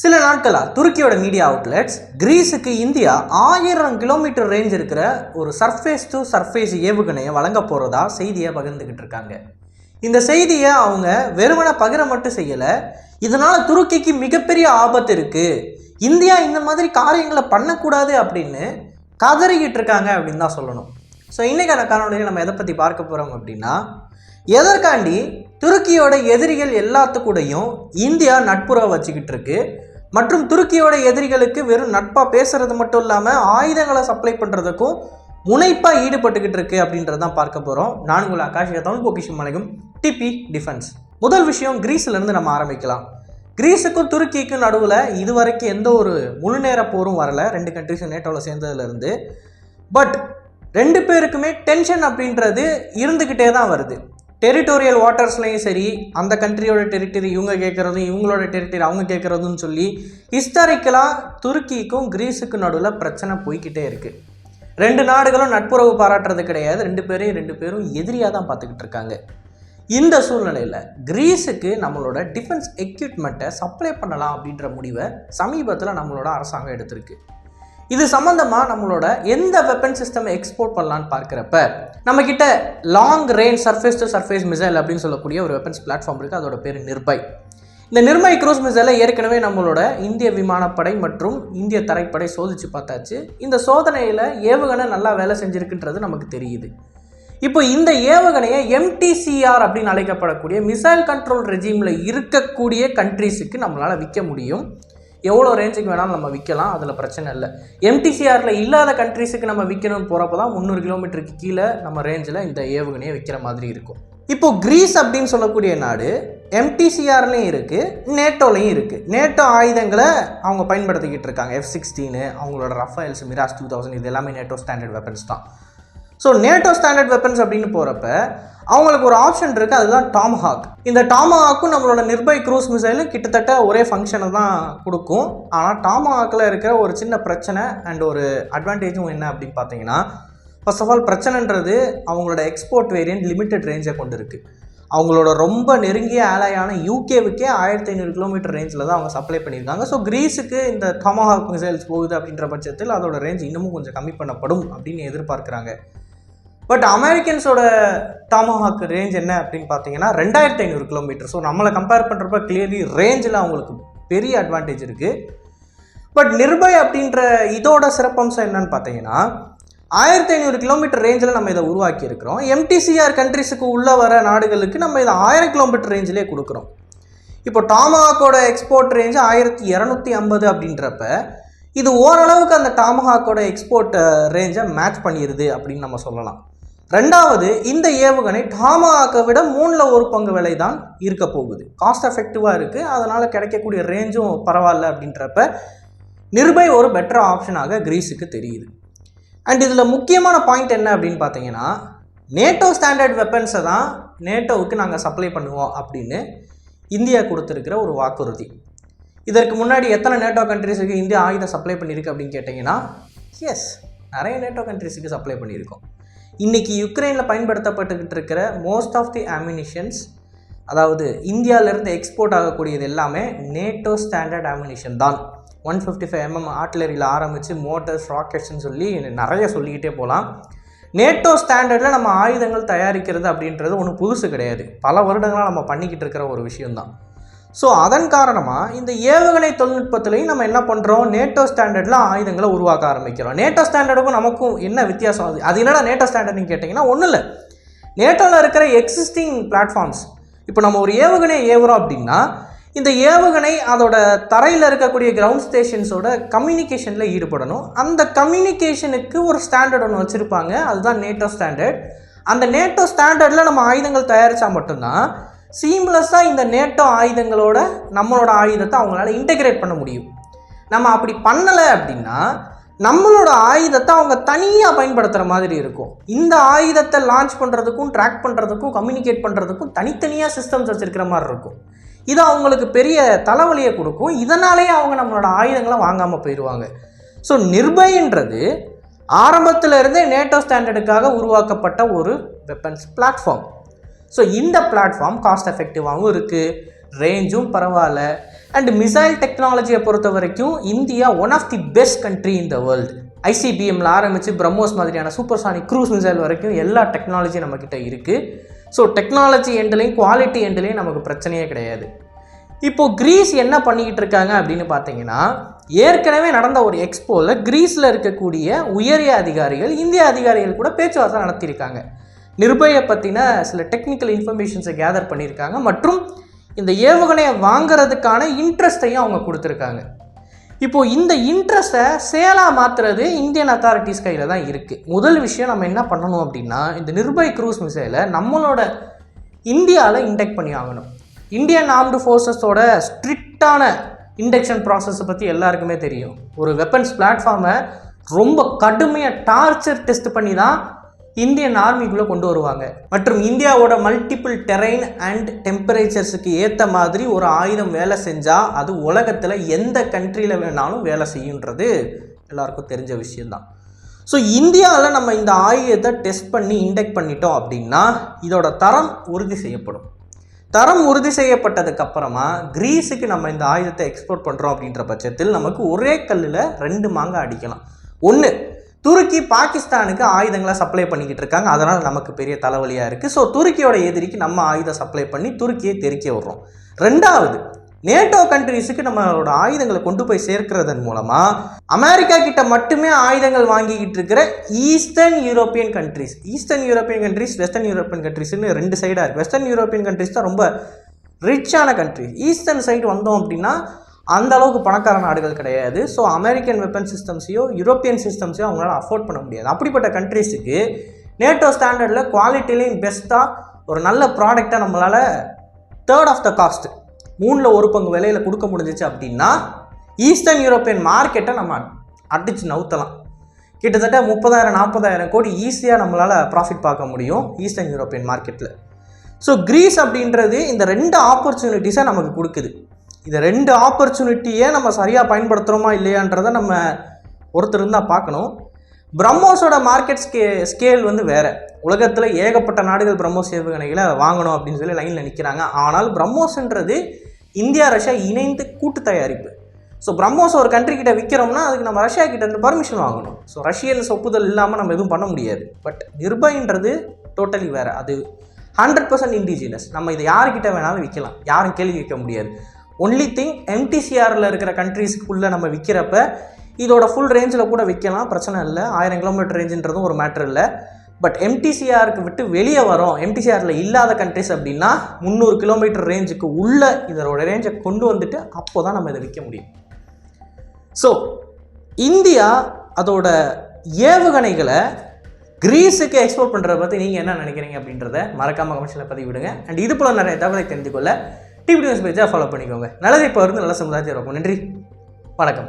சில நாட்களாக துருக்கியோட மீடியா அவுட்லெட்ஸ் கிரீஸுக்கு இந்தியா ஆயிரம் கிலோமீட்டர் ரேஞ்ச் இருக்கிற ஒரு சர்ஃபேஸ் டு சர்ஃபேஸ் ஏவுகணையை வழங்க போகிறதா செய்தியை பகிர்ந்துக்கிட்டு இருக்காங்க. இந்த செய்தியை அவங்க வெறுமனை பகிர மட்டும் செய்யலை இதனால் துருக்கிக்கு மிகப்பெரிய ஆபத்து இருக்குது இந்தியா இந்த மாதிரி காரியங்களை பண்ணக்கூடாது அப்படின்னு கதறிக்கிட்டு இருக்காங்க அப்படின்னு தான் சொல்லணும். ஸோ இன்றைக்கான காணொலியில் நம்ம எதை பற்றி பார்க்க போகிறோம் அப்படின்னா எதற்காண்டி துருக்கியோட எதிரிகள் எல்லாத்துக்கூடையும் இந்தியா நட்புறவை வச்சுக்கிட்டு இருக்குது மற்றும் துருக்கியோட எதிரிகளுக்கு வெறும் நட்பாக பேசுறது மட்டும் இல்லாமல் ஆயுதங்களை சப்ளை பண்ணுறதுக்கும் முனைப்பாக ஈடுபட்டுக்கிட்டு இருக்கு அப்படின்றதான் பார்க்க போகிறோம் நான் உங்கள் ஆகாஷிக தமிழ் பொக்கிஷம் மலையும் டிபி டிஃபென்ஸ். முதல் விஷயம் கிரீஸ்லேருந்து நம்ம ஆரம்பிக்கலாம். கிரீஸுக்கும் துருக்கிக்கும் நடுவில் இதுவரைக்கும் எந்த ஒரு முழு நேர போரும் வரல. ரெண்டு கண்ட்ரிஸும் நேட்டோவில் சேர்ந்ததுலேருந்து பட் ரெண்டு பேருக்குமே டென்ஷன் அப்படின்றது இருந்துக்கிட்டே தான் வருது. டெரிட்டோரியல் வாட்டர்ஸ்லையும் சரி அந்த கண்ட்ரியோட டெரிட்டரி இவங்க கேட்குறதும் இவங்களோட டெரிட்டரி அவங்க கேட்குறதுன்னு சொல்லி ஹிஸ்டாரிக்கலாக துருக்கிக்கும் கிரீஸுக்கும் நடுவில் பிரச்சனை போய்கிட்டே இருக்குது ரெண்டு நாடுகளும் நட்புறவு பாராட்டுறது கிடையாது. ரெண்டு பேரையும் ரெண்டு பேரும் எதிரியாக தான் பார்த்துக்கிட்டு இருக்காங்க. இந்த சூழ்நிலையில் கிரீஸுக்கு நம்மளோட டிஃபென்ஸ் எக்யூப்மெண்ட்டை சப்ளை பண்ணலாம் அப்படின்ற முடிவை சமீபத்தில் நம்மளோட அரசாங்கம் எடுத்திருக்கு. இது சம்மந்தமாக நம்மளோட எந்த வெப்பன் சிஸ்டம் எக்ஸ்போர்ட் பண்ணலான்னு பார்க்குறப்ப நம்மக்கிட்ட long range surface to surface missile அப்படின்னு சொல்லக்கூடிய ஒரு வெப்பன்ஸ் பிளாட்ஃபார்ம் இருக்குது அதோட பேர் நிர்பை இந்த நிர்மை க்ரூஸ் மிசைலை ஏற்கனவே நம்மளோட இந்திய விமானப்படை மற்றும் இந்திய தரைப்படை சோதிச்சு பார்த்தாச்சு. இந்த சோதனையில் ஏவுகணை நல்லா வேலை செஞ்சிருக்குன்றது நமக்கு தெரியுது. இப்போ இந்த ஏவுகணையை எம்டிசிஆர் அப்படின்னு அழைக்கப்படக்கூடிய மிசைல் கண்ட்ரோல் ரெஜிமில் இருக்கக்கூடிய கண்ட்ரீஸுக்கு நம்மளால் விற்க முடியும். எவ்வளோ ரேஞ்சுக்கு வேணாலும் நம்ம விற்கலாம் அதில் பிரச்சனை இல்லை. எம்டிசிஆரில் இல்லாத கண்ட்ரீஸுக்கு நம்ம விற்கணும்னு போகிறப்ப தான் முந்நூறு கிலோமீட்டருக்கு கீழே நம்ம ரேஞ்சில் இந்த ஏவுகணையை விற்கிற மாதிரி இருக்கும். இப்போ கிரீஸ் அப்படின்னு சொல்லக்கூடிய நாடு எம்டிசிஆர்லேயும் இருக்குது நேட்டோலையும் இருக்குது நேட்டோ ஆயுதங்களை அவங்க பயன்படுத்திக்கிட்டு இருக்காங்க. எஃப் சிக்ஸ்டீனு அவங்களோட ரஃபேல்ஸ் மிராஸ் டூ தௌசண்ட் இது எல்லாமே நேட்டோ ஸ்டாண்டர்ட் வெப்பன்ஸ் தான். ஸோ நேட்டோ ஸ்டாண்டர்ட் வெப்பன்ஸ் அப்படின்னு போகிறப்ப அவங்களுக்கு ஒரு ஆப்ஷன் இருக்குது அதுதான் டாம்ஹாக் இந்த டாமஹாக்கும் நம்மளோட நிர்பை க்ரூஸ் மிசைலும் கிட்டத்தட்ட ஒரே ஃபங்க்ஷனை தான் கொடுக்கும். ஆனால் டாமஹாக்கில் இருக்கிற ஒரு சின்ன பிரச்சனை அண்ட் ஒரு அட்வான்டேஜும் என்ன அப்படின்னு பார்த்தீங்கன்னா ஃபர்ஸ்ட் ஆஃப் ஆல் பிரச்சனைன்றது அவங்களோட எக்ஸ்போர்ட் வேரியன்ட் லிமிட்டட் ரேஞ்சை கொண்டு இருக்குது அவங்களோட ரொம்ப நெருங்கிய ஆலையான யூகேவுக்கே ஆயிரத்தி ஐநூறு கிலோமீட்டர் ரேஞ்சில் தான் அவங்க சப்ளை பண்ணியிருக்காங்க. ஸோ கிரீஸுக்கு இந்த டாமஹாக் மிசைல்ஸ் போகுது அப்படின்ற பட்சத்தில் அதோட ரேஞ்ச் இன்னமும் கொஞ்சம் கம்மி பண்ணப்படும் அப்படின்னு எதிர்பார்க்குறாங்க. பட் அமெரிக்கன்ஸோட டாமஹாக் ரேஞ்ச் என்ன அப்படின்னு பார்த்தீங்கன்னா ரெண்டாயிரத்தி ஐநூறு கிலோமீட்டர் ஸோ நம்மளை கம்பேர் பண்ணுறப்ப கிளியர்லி ரேஞ்சில் அவங்களுக்கு பெரிய அட்வான்டேஜ் இருக்குது பட் நிர்பய் அப்படின்ற இதோட சிறப்பம்சம் என்னன்னு பார்த்தீங்கன்னா ஆயிரத்தி ஐநூறு கிலோமீட்டர் ரேஞ்சில் நம்ம இதை உருவாக்கி இருக்கிறோம். எம்டிசிஆர் கண்ட்ரிஸுக்கு உள்ளே வர நாடுகளுக்கு நம்ம இதை ஆயிரம் கிலோமீட்டர் ரேஞ்சிலே கொடுக்குறோம். இப்போ டாமஹாக்கோட எக்ஸ்போர்ட் ரேஞ்சு ஆயிரத்தி இரநூத்தி ஐம்பது அப்படின்றப்ப இது ஓரளவுக்கு அந்த டாமஹாக்கோட எக்ஸ்போர்ட் ரேஞ்சை மேட்ச் பண்ணிடுது அப்படின்னு நம்ம சொல்லலாம். ரெண்டாவது இந்த ஏவுகணை டாமாக்கை விட மூணில் ஒரு பங்கு விலை தான் இருக்க போகுது. காஸ்ட் எஃபெக்டிவாக இருக்குது அதனால் கிடைக்கக்கூடிய ரேஞ்சும் பரவாயில்ல அப்படின்றப்ப நிர்பை ஒரு பெட்டர் ஆப்ஷனாக கிரீஸுக்கு தெரியுது. அண்ட் இதில் முக்கியமான பாயிண்ட் என்ன அப்படின்னு பார்த்தீங்கன்னா நேட்டோ ஸ்டாண்டர்ட் வெப்பன்ஸை தான் நேட்டோவுக்கு நாங்கள் சப்ளை பண்ணுவோம் அப்படின்னு இந்தியா கொடுத்துருக்கிற ஒரு வாக்குறுதி. இதற்கு முன்னாடி எத்தனை நேட்டோ கண்ட்ரிஸுக்கு இந்தியா ஆயுதம் சப்ளை பண்ணியிருக்கு அப்படின்னு கேட்டிங்கன்னா எஸ் நிறைய நேட்டோ கண்ட்ரிஸுக்கு சப்ளை பண்ணியிருக்கோம். இன்றைக்கி யுக்ரைனில் பயன்படுத்தப்பட்டுக்கிட்டு இருக்கிற மோஸ்ட் ஆஃப் தி அம்யூனிஷன்ஸ் அதாவது இந்தியாவிலேருந்து எக்ஸ்போர்ட் ஆகக்கூடியது எல்லாமே நேட்டோ ஸ்டாண்டர்ட் அம்யூனிஷன் தான். ஒன் ஃபிஃப்டி ஃபைவ் எம்எம் ஆர்ட்லரியில் ஆரம்பித்து மோட்டர்ஸ் ராக்கெட்ஸ்னு சொல்லி நிறைய சொல்லிக்கிட்டே போகலாம் நேட்டோ ஸ்டாண்டர்டில் நம்ம ஆயுதங்கள் தயாரிக்கிறது அப்படின்றது ஒன்றும் புதுசு கிடையாது. பல வருடங்களாக நம்ம பண்ணிக்கிட்டு இருக்கிற ஒரு விஷயம்தான். ஸோ அதன் காரணமாக இந்த ஏவுகணை தொழில்நுட்பத்திலையும் நம்ம என்ன பண்ணுறோம் நேட்டோ ஸ்டாண்டர்டில் ஆயுதங்களை உருவாக்க ஆரம்பிக்கிறோம். நேட்டோ ஸ்டாண்டர்டுக்கும் நமக்கும் என்ன வித்தியாசம்? அது அது என்னடா நேட்டோ ஸ்டாண்டர்ட்னு கேட்டிங்கன்னா ஒன்றும் இல்லை. நேட்டோவில் இருக்கிற எக்ஸிஸ்டிங் பிளாட்ஃபார்ம்ஸ் இப்போ நம்ம ஒரு ஏவுகணையை ஏவுறோம் அப்படின்னா இந்த ஏவுகணை அதோட தரையில் இருக்கக்கூடிய கிரவுண்ட் ஸ்டேஷன்ஸோட கம்யூனிகேஷனில் ஈடுபடணும். அந்த கம்யூனிகேஷனுக்கு ஒரு ஸ்டாண்டர்ட் ஒன்று வச்சுருப்பாங்க. அதுதான் நேட்டோ ஸ்டாண்டர்ட் அந்த நேட்டோ ஸ்டாண்டர்டில் நம்ம ஆயுதங்கள் தயாரித்தா மட்டும்தான் சீம்லெஸ்ஸாக இந்த நேட்டோ ஆயுதங்களோட நம்மளோட ஆயுதத்தை அவங்களால இன்டெகிரேட் பண்ண முடியும். நம்ம அப்படி பண்ணலை அப்படின்னா நம்மளோட ஆயுதத்தை அவங்க தனியாக பயன்படுத்துகிற மாதிரி இருக்கும். இந்த ஆயுதத்தை லான்ச் பண்ணுறதுக்கும் ட்ராக் பண்ணுறதுக்கும் கம்யூனிகேட் பண்ணுறதுக்கும் தனித்தனியாக சிஸ்டம்ஸ் வச்சுருக்கிற மாதிரி இருக்கும். இது அவங்களுக்கு பெரிய தலைவலியை கொடுக்கும். இதனாலேயே அவங்க நம்மளோட ஆயுதங்களை வாங்காமல் போயிடுவாங்க ஸோ நிர்பயன்றது ஆரம்பத்தில் இருந்தே நேட்டோ ஸ்டாண்டர்டுக்காக உருவாக்கப்பட்ட ஒரு வெப்பன்ஸ் பிளாட்ஃபார்ம் ஸோ இந்த பிளாட்ஃபார்ம் காஸ்ட் எஃபெக்டிவாகவும் இருக்குது ரேஞ்சும் பரவாயில்ல. அண்ட் மிசைல் டெக்னாலஜியை பொறுத்த வரைக்கும் India one of the best country in the world ஐசிபிஎம்மில் ஆரம்பித்து பிரம்மோஸ் மாதிரியான சூப்பர் சானிக் க்ரூஸ் மிசைல் வரைக்கும் எல்லா டெக்னாலஜியும் நம்மக்கிட்ட இருக்குது ஸோ டெக்னாலஜி எண்ட்லேயும் குவாலிட்டி எண்ட்லேயும் நமக்கு பிரச்சனையே கிடையாது. இப்போது க்ரீஸ் என்ன பண்ணிக்கிட்டு இருக்காங்க அப்படின்னு பார்த்தீங்கன்னா ஏற்கனவே நடந்த ஒரு எக்ஸ்போவில் க்ரீஸில் இருக்கக்கூடிய உயரிய அதிகாரிகள் இந்திய அதிகாரிகள் கூட பேச்சுவார்த்தை நடத்தியிருக்காங்க. நிர்பயை பற்றின சில டெக்னிக்கல் இன்ஃபர்மேஷன்ஸை கேதர் பண்ணியிருக்காங்க. மற்றும் இந்த ஏவுகணையை வாங்குறதுக்கான இன்ட்ரெஸ்ட்டையும் அவங்க கொடுத்துருக்காங்க. இப்போது இந்த இன்ட்ரெஸ்ட்டை சேலாக மாற்றுறது இந்தியன் அத்தாரிட்டிஸ் கையில் தான் இருக்குது முதல் விஷயம் நம்ம என்ன பண்ணணும் அப்படின்னா இந்த நிர்பய் க்ரூஸ் மிசைலை நம்மளோட இந்தியாவில் இன்டெக்ட் பண்ணி ஆகணும். இந்தியன் ஆர்ம்டு ஃபோர்ஸஸோட ஸ்ட்ரிக்டான இண்டக்ஷன் ப்ராசஸை பற்றி எல்லாருக்குமே தெரியும். ஒரு வெப்பன்ஸ் பிளாட்ஃபார்மை ரொம்ப கடுமையாக டார்ச்சர் டெஸ்ட் பண்ணி தான் இந்தியன் ஆர்மிக்குள்ளே கொண்டு வருவாங்க. மற்றும் இந்தியாவோட மல்டிபிள் டெரைன் அண்ட் டெம்பரேச்சர்ஸுக்கு ஏற்ற மாதிரி ஒரு ஆயுதம் வேலை செஞ்சால் அது உலகத்தில் எந்த கண்ட்ரியில் வேணாலும் வேலை செய்யுன்றது எல்லாருக்கும் தெரிஞ்ச விஷயந்தான் ஸோ இந்தியாவில் நம்ம இந்த ஆயுதத்தை டெஸ்ட் பண்ணி இண்டெக்ட் பண்ணிட்டோம் அப்படின்னா இதோட தரம் உறுதி செய்யப்படும். தரம் உறுதி செய்யப்பட்டதுக்கு அப்புறமா கிரீஸுக்கு நம்ம இந்த ஆயுதத்தை எக்ஸ்போர்ட் பண்ணுறோம் அப்படின்ற பட்சத்தில் நமக்கு ஒரே கல்லில் ரெண்டு மாங்காய் அடிக்கலாம். ஒன்று துருக்கி பாகிஸ்தானுக்கு ஆயுதங்களை சப்ளை பண்ணிக்கிட்டு இருக்காங்க. அதனால் நமக்கு பெரிய தலைவலியாக இருக்குது ஸோ துருக்கியோட எதிரிக்கு நம்ம ஆயுதம் சப்ளை பண்ணி துருக்கியை தெருக்கி விடுறோம். ரெண்டாவது நேட்டோ கண்ட்ரீஸுக்கு நம்மளோட ஆயுதங்களை கொண்டு போய் சேர்க்கிறதன் மூலமாக அமெரிக்கா கிட்ட மட்டுமே ஆயுதங்கள் வாங்கிக்கிட்டு இருக்கிற Eastern European countries Eastern European countries Western European கண்ட்ரீஸ்னு ரெண்டு சைடாக இருக்குது வெஸ்டர்ன் யூரோப்பியன் கண்ட்ரிஸ் தான் ரொம்ப ரிச்சான கண்ட்ரி ஈஸ்டர்ன் சைடு வந்தோம் அப்படின்னா அந்த அளவுக்கு பணக்கார நாடுகள் கிடையாது. ஸோ அமெரிக்கன் வெப்பன் சிஸ்டம்ஸையோ யூரோப்பியன் சிஸ்டம்ஸையோ அவங்களால அஃபோர்ட் பண்ண முடியாது. அப்படிப்பட்ட கண்ட்ரீஸுக்கு நேட்டோ ஸ்டாண்டர்டில் குவாலிட்டிலையும் பெஸ்ட்டாக ஒரு நல்ல ப்ராடக்டை நம்மளால் தேர்ட் ஆஃப் த காஸ்ட் மூணில் ஒரு பங்கு விலையில் கொடுக்க முடிஞ்சிச்சு அப்படின்னா ஈஸ்டர்ன் யூரோப்பியன் மார்க்கெட்டை நம்ம அடித்து நவுத்தலாம். கிட்டத்தட்ட முப்பதாயிரம் நாற்பதாயிரம் கோடி ஈஸியாக நம்மளால் ப்ராஃபிட் பார்க்க முடியும் ஈஸ்டர்ன் யூரோப்பியன் மார்க்கெட்டில் ஸோ க்ரீஸ் அப்படின்றது இந்த ரெண்டு ஆப்பர்ச்சுனிட்டிஸை நமக்கு கொடுக்குது. இந்த ரெண்டு ஆப்பர்ச்சுனிட்டியை நம்ம சரியாக பயன்படுத்துகிறோமா இல்லையான்றதை நம்ம ஒருத்தர் இருந்தால் பார்க்கணும். பிரம்மோஸோட மார்க்கெட் ஸ்கே ஸ்கேல் வந்து வேறு. உலகத்தில் ஏகப்பட்ட நாடுகள் பிரம்மோஸ் ஏவுகணைகளை வாங்கணும் அப்படின்னு சொல்லி லைனில் நிற்கிறாங்க ஆனால் பிரம்மோஸ்ன்றது இந்தியா ரஷ்யா இணைந்து கூட்டு தயாரிப்பு. ஸோ பிரம்மோஸ் ஒரு கண்ட்ரி கிட்ட விற்கிறோம்னா அதுக்கு நம்ம ரஷ்யா கிட்ட இருந்து பர்மிஷன் வாங்கணும். ஸோ ரஷ்யன்ஸ் ஒப்புதல் இல்லாமல் நம்ம எதுவும் பண்ண முடியாது. பட் நிர்பயன்றது டோட்டலி வேறு. அது ஹண்ட்ரட் பர்சன்ட் இண்டிஜினஸ் நம்ம இதை யாருக்கிட்ட வேணாலும் விற்கலாம் யாரும் கேள்வி கேட்க முடியாது. ஒன்லி திங் எம்டிசிஆரில் இருக்கிற கண்ட்ரீஸ்க்குள்ளே நம்ம விற்கிறப்ப இதோட ஃபுல் ரேஞ்சில் கூட விற்கலாம் பிரச்சனை இல்லை. ஆயிரம் கிலோமீட்டர் ரேஞ்சுன்றதும் ஒரு மேட்ரு இல்லை. பட் எம்டிசிஆருக்கு விட்டு வெளியே வரோம் எம்டிசிஆரில் இல்லாத கண்ட்ரிஸ் அப்படின்னா முந்நூறு கிலோமீட்டர் ரேஞ்சுக்கு உள்ள இதோட ரேஞ்சை கொண்டு வந்துட்டு அப்போ தான் நம்ம இதை விற்க முடியும். ஸோ இந்தியா அதோட ஏவுகணைகளை கிரீஸுக்கு எக்ஸ்போர்ட் பண்ணுறத பற்றி நீங்கள் என்ன நினைக்கிறீங்க அப்படின்றத மறக்காமல் கமெண்ட்ஸில் பதிவிடுங்க. அண்ட் இது போல் நிறைய தகவலை தெரிந்து கொள்ள டிவி நியூஸ் பேஜாக ஃபாலோ பண்ணிக்கோங்க. நல்லதை இப்போ இருந்து நல்ல சமுதாயத்தை இருக்கும் நன்றி. வணக்கம்.